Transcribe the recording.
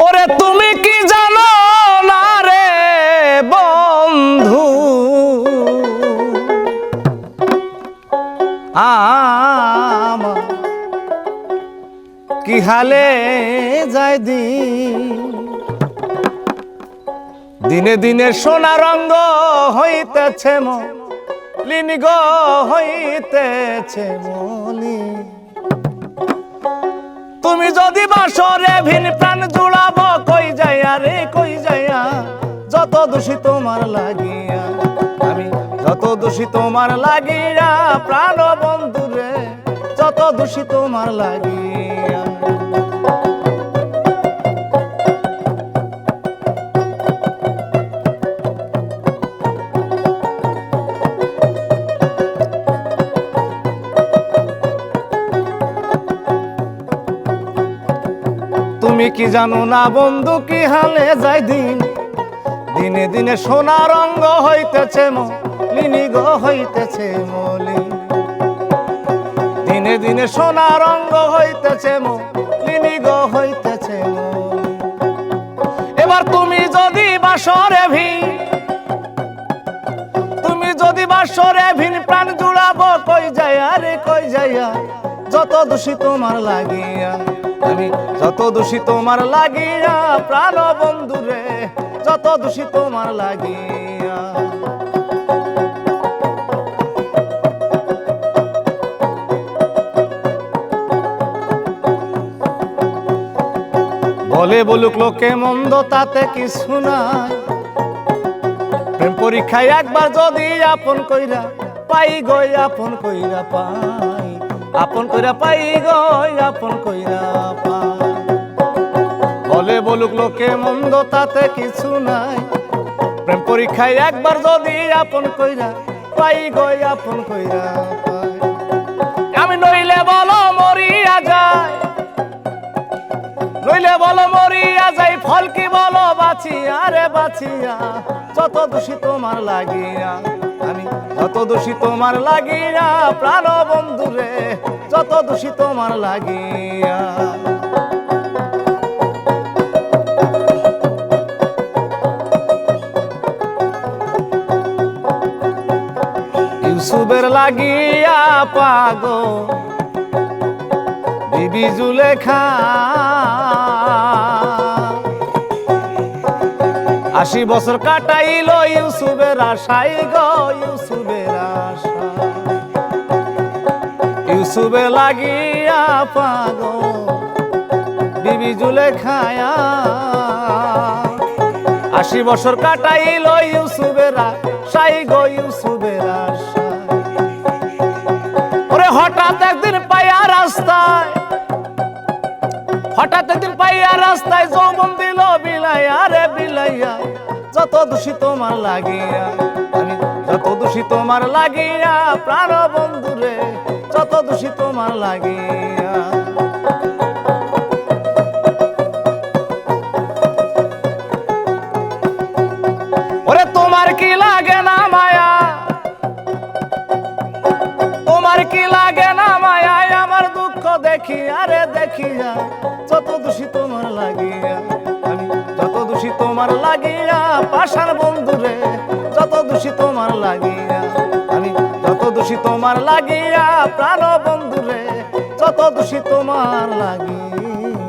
ওরে তুমি কি জানো না রে বন্ধু? আমার কি হালে যায় দিন? দিনে দিনে সোনা রঙ্গ হইতেছে মলিন গো হইতেছে মলি তুমি যদি বাসরে ভিন প্রাণ দোষী তোমার লাগিয়া। আমি যত দোষী তোমার লাগিয়া প্রাণ বন্ধু রে, যত দোষী তোমার লাগিয়া। তুমি কি জানো না বন্ধু, কি হালে যাই দিন? দিনে দিনে সোনা রঙ্গ হইতেছে মলিনী গো, হইতেছে মলি দিনে দিনে সোনা রঙ্গ হইতেছে মলিনী গো, হইতেছে। এবার তুমি যদি বাসরে ভি তুমি যদি বাসরে ভিন, প্রাণ জুড়াবো কই যাইয়া রে, কই যাইয়া? যত দোষী তোমার লাগিয়া, আমি যত দোষী তোমার লাগিয়া প্রাণ বন্ধু রে। যত দোষী তোমার লাগিয়া। বলে বলুক লোকে মন্দ, তাতে কিছু নাই। প্রেম পরীক্ষায় একবার যদি আপন কইরা পাই গই, আপন কইরা পাই। আপন কইরা পাই গই, আপন কইরা পাই। বলুক, লোকে মন্দ, তাতে কিছু নাই। প্রেম পরীক্ষায় একবার যদি আপন কইরা পাই গই, আপন কইরা আমি নইলে বলো মরিয়া যায়। নইলে বলো মরিয়া যাই ফল কি বলো বাঁচিয়া রে বাঁচিয়া। যত দোষী তোমার লাগিয়া, আমি যত দোষী তোমার লাগিয়া প্রাণ বন্ধু রে, যত দোষী তোমার লাগিয়া। ইউসুফের লাগিয়া পাগো বিবি জুলেখা। আশি বছর কাটাইল ইউসুফের আশাই গো, ইউসুফের আশা ইউসুফে লাগিয়া পাগো বিবি জুলেখায়া। আশি বছর কাটাইল ইউসুফের আশাই গো আশা হঠাৎ একদিন পাইয়া রাস্তায়, হঠাৎ একদিন পাইয়া রাস্তায় জমন দিল বিলাইয়া রে বিলাইয়া, যত দোষী তোমার লাগিয়া, আমি যত দোষী তোমার লাগিয়া প্রাণ বন্ধুরে যত দোষী তোমার লাগিয়া। আরে দেখিয়া যত দোষী তোমার লাগিয়া, আমি যত দোষী তোমার লাগিয়া পাশার বন্ধুরে, যত দোষী তোমার লাগিয়া, আমি যত দোষী তোমার লাগিয়া, প্রাণ বন্ধুরে, যত দোষী তোমার লাগিয়া।